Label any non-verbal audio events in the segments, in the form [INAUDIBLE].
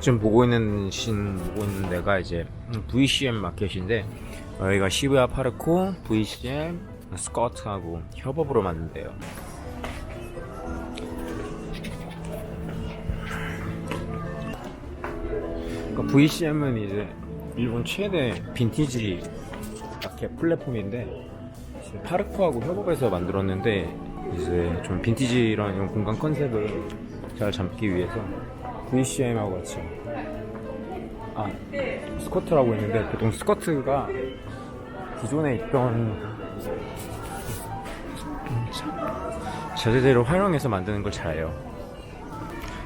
지금 보고 있는 신 보고 있는 데가 이제 VCM 마켓인데 여기가 시부야 파르코 VCM 스커트하고 협업으로 만든 데요. 그러니까 VCM은 이제 일본 최대 빈티지 마켓 플랫폼인데 파르코하고 협업해서 만들었는데 이제 좀 빈티지 이런 공간 컨셉을 잘 잡기 위해서 VCM하고 같이 아 스커트라고 했는데 보통 스커트가 기존에 있던 자재들을 활용해서 만드는 걸 잘해요.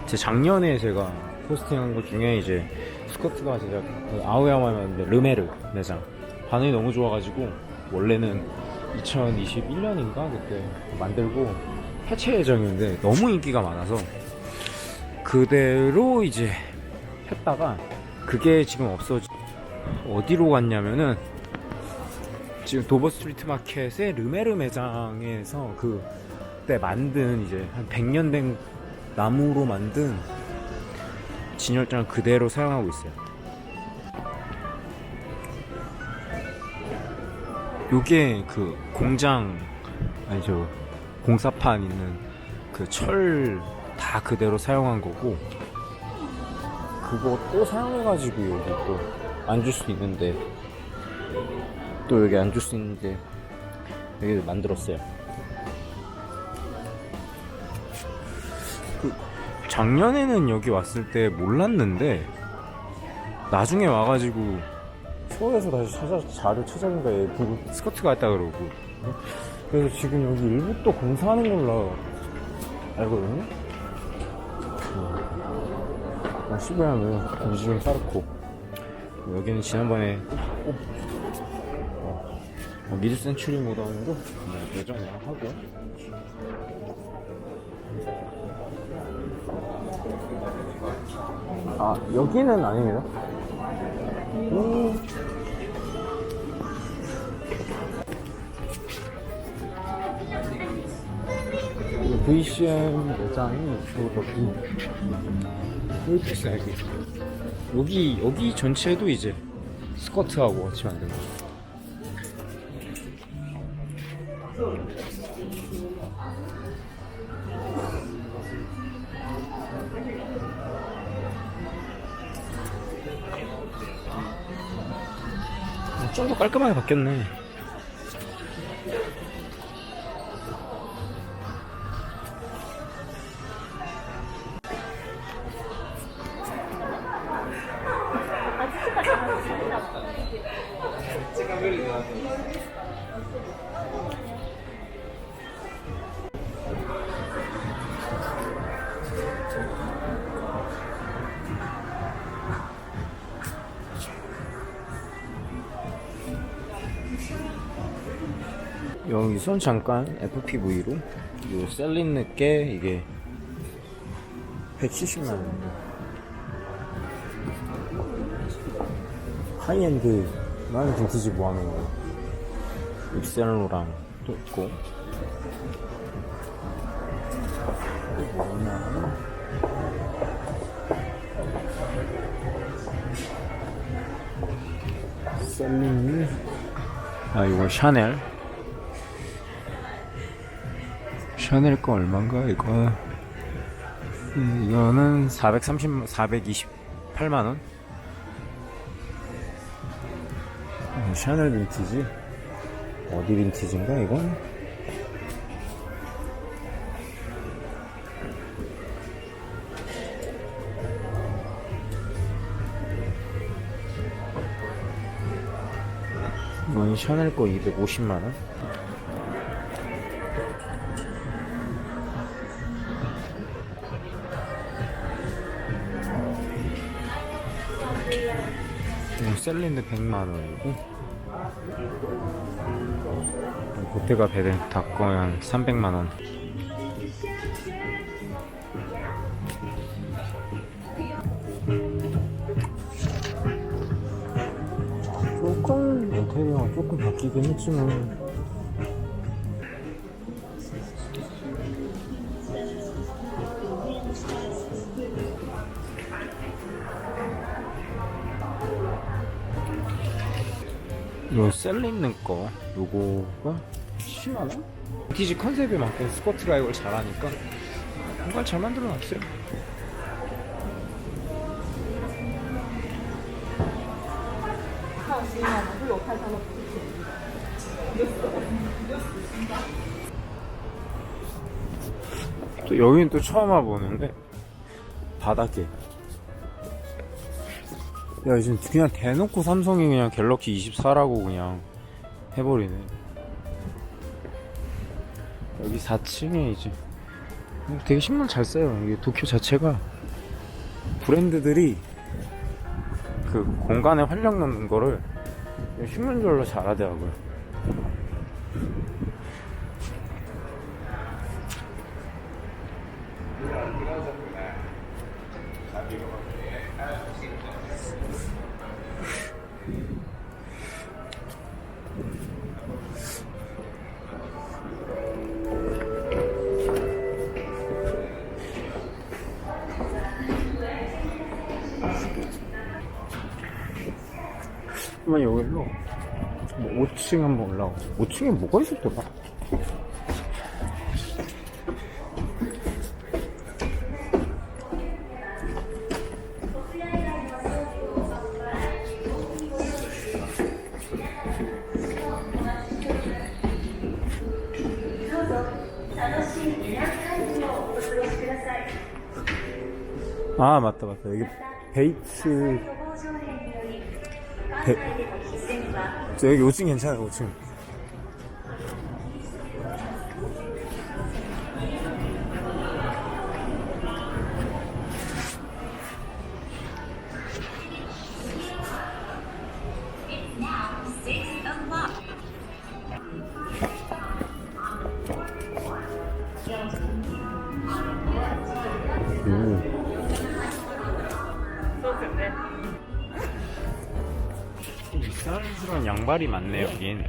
제 작년에 제가 포스팅한 것 중에 이제 스커트가 제가 그 아오야마였는데 르메르 매장 반응이 너무 좋아가지고 원래는 2021년인가 그때 만들고 해체 예정이었는데 너무 인기가 많아서 그대로 이제 했다가 그게 지금 없어지 어디로 갔냐면은 지금 도버 스트리트 마켓의 르메르 매장에서 그때 만든 이제 한 100년 된 나무로 만든 진열장을 그대로 사용하고 있어요. 요게 그 공장 아니 저 공사판 있는 그 철 다 그대로 사용한 거고 그거 또 사용해가지고 여기 또 앉을 수 있는데 또 여기 앉을 수 있는데 여기 만들었어요. 그 작년에는 여기 왔을 때 몰랐는데 나중에 와가지고 서울에서 다시 찾아 자료 찾아보니까 얘 보고 스커트가 있다 그러고 그래서 지금 여기 일부 또 공사하는 걸로 알거든요. 어, 시부야는 요즘 파르코 여기는 지난번에 꼭 어, 어, 미드 센츄리 모던으로? 네, 예정 예약하고. 아 여기는 아닙니다. 음. 이 VCM 매장이 또 여기 여기 있어요 여기 여기 여기 전체도 이제 스커트하고 같이 만든 거. 좀 더 깔끔하게 바뀌었네. 여기서 잠깐 FPV로 요 셀린느께 이게 170만 원 하이엔드 나는 빈티지 뭐 하는 거 입셀로랑 또 있고. 뭐냐 셀린이? 아 이거 샤넬. 샤넬 거 얼마인가 이거? 음, 이거는 430 428만 원 샤넬 빈티지? 어디 빈티지인가 이건? 이건 샤넬 거 250만 원 이거 셀린드 100만 원이고 보테가 베렌 닭거에 한 300만 원. 조금 인테리어가 조금 바뀌긴 했지만 요 셀린느 거 요거가 10만원? 빈티지 컨셉에 맞게 스커트가 이걸 잘하니까 정말 잘 만들어 놨어요 또 여기는 또 처음 와보는데 바닥에 야 지금 그냥 대놓고 삼성이 그냥 갤럭시 24라고 그냥 해버리네. 여기 4층에 이제 되게 신경 잘 써요. 이게 도쿄 자체가. 브랜드들이 그 공간에 활력 넣는 거를 신문별로 잘하더라고요 그러면 여기로 뭐 5층 한번 올라가 5층에 뭐가 있었더 아 맞다 맞다. 여기 배... 저 여기 5층 괜찮아요 5층 양발이 많네 여긴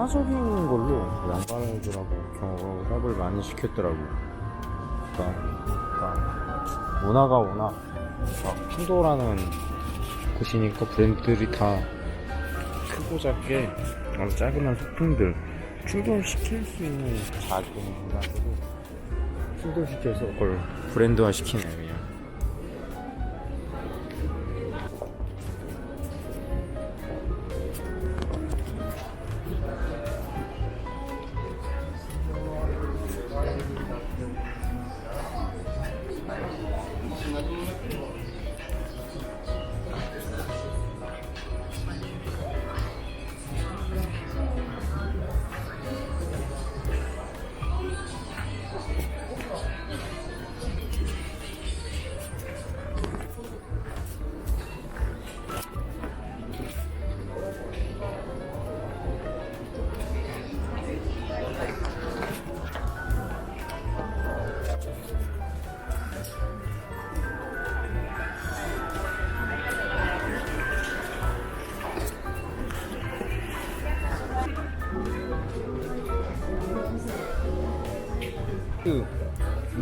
문화적인 걸로 양발들하고 경합을 많이 시켰더라고. 그러니까, 그러니까 문화가 워낙 막 풍도라는 곳이니까 브랜드들이 다 크고 작게 어, 작은 소품들 충족시킬 수 있는 작은 문화들을 충족시켜서 그걸 브랜드화 시키네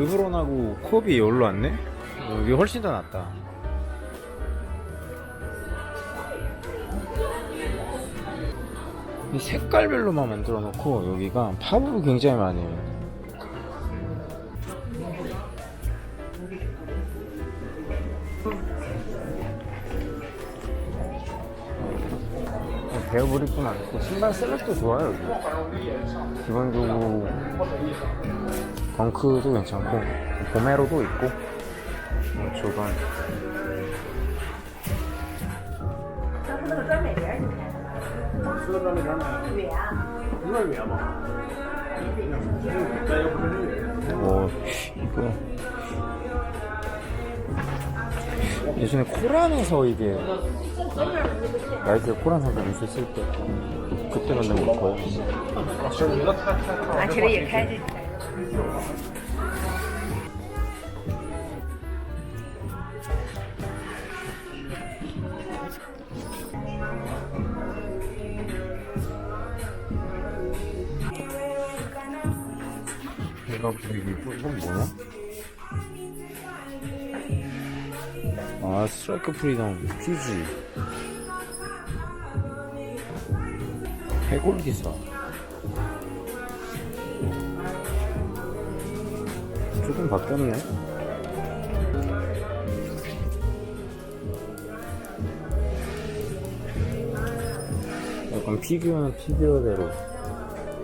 르브론하고 컵이 여기로 왔네? 여기 훨씬 더 낫다. 이 색깔별로만 만들어 놓고 여기가 팝으로 굉장히 많이 해요. 베어브릴 뿐 아니고 신발 셀렉도 좋아요 여기. 기본적으로 덩크도 괜찮고 보메로도 있고 뭐 조건 那个专美人，你看，吃的专门点买，远啊，一个月嘛。这又不是日元。 뭐 이거 예전에 코란에서 이게 나이트 코란 상점 있었을 때 그때 만든 거 거예요. 啊，这个也开着。 내가 보기 이건 뭐냐? 아 스트라이크 프리덤 퓨지. 해골 기사 조금 바뀌었네. 약간 피규어는 피규어대로.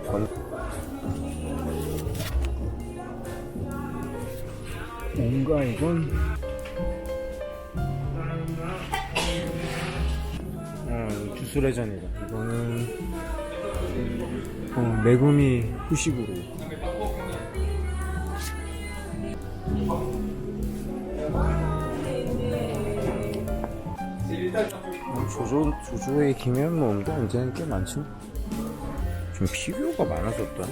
건... 뭔가 이건? 어 주스레전이다. 이거는 어, 메구미 후식으로 조조 조조의 김현모인데 이제는 꽤 많지. 좀 피규어가 많아졌다.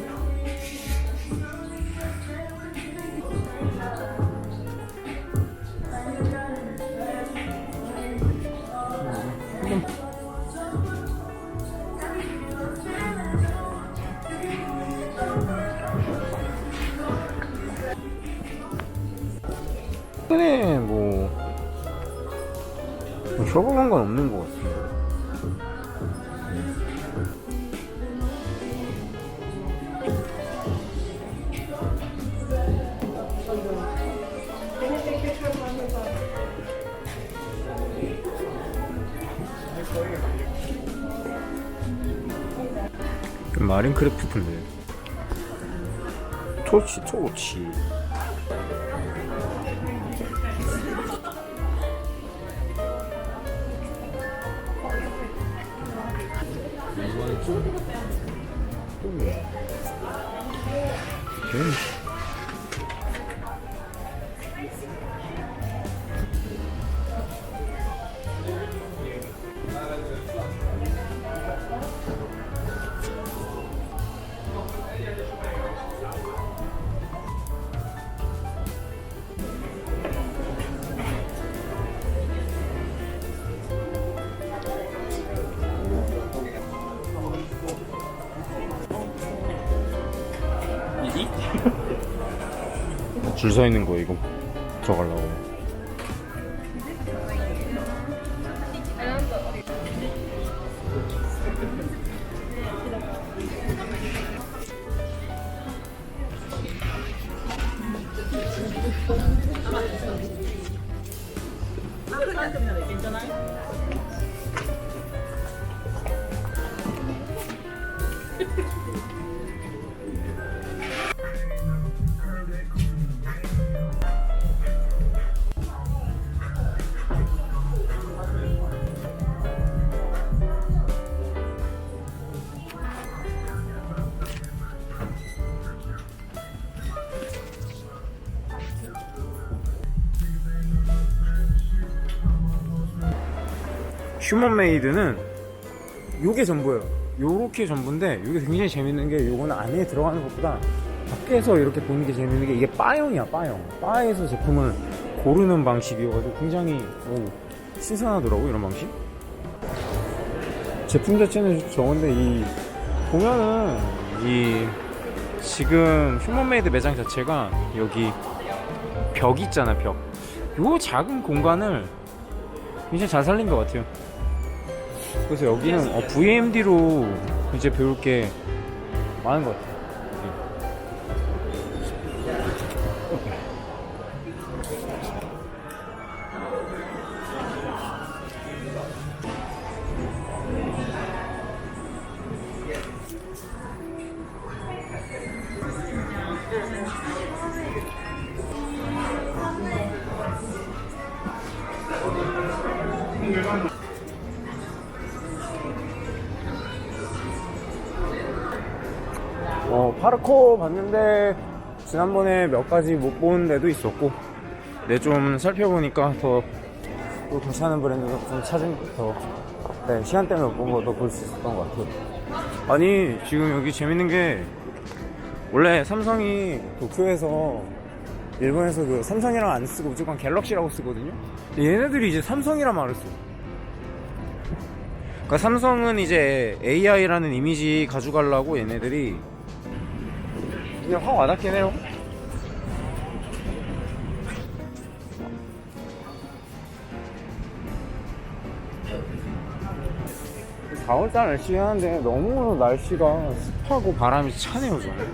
최근에 뭐, 뭐 협업한 건 없는 것 마린크래프트인데. 토치 토치. 이 [LAUGHS] 줄 서 있는 거 이거 들어가려고. 휴먼 메이드는 요게 전부예요. 요렇게 전부인데 요게 굉장히 재밌는 게 요거는 안에 들어가는 것보다 밖에서 이렇게 보는 게 재밌는 게 이게 바형이야 바형. 바에서 제품을 고르는 방식이어가지고 굉장히 오, 신선하더라고 이런 방식. 제품 자체는 좋은데 이 보면은 이 지금 휴먼메이드 매장 자체가 여기 벽 있잖아 벽. 요 작은 공간을 굉장히 잘 살린 것 같아요. 그래서 여기는 어, VMD로 이제 배울 게 많은 것 같아요. 파르코 봤는데 지난번에 몇 가지 못 본 데도 있었고 내좀 살펴보니까 더 또 괜찮은 브랜드 좀 찾으니까 네, 시간 때문에 못 보고 더볼수 있었던 것 같아요. 아니 지금 여기 재밌는 게 원래 삼성이 도쿄에서 일본에서 그 삼성이랑 안 쓰고 무조건 갤럭시라고 쓰거든요. 얘네들이 이제 삼성이란 말을 써. 그러니까 삼성은 이제 AI라는 이미지 가져가려고 얘네들이 그냥 확 와닿긴 해요. 사월달 날씨 하는데 너무 날씨가 습하고 바람이 차네요 저는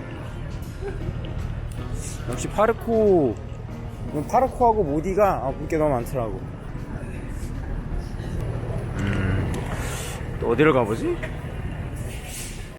역시 파르코 파르코하고 모디가 아, 볼게 너무 많더라고 음, 또 어디를 가보지?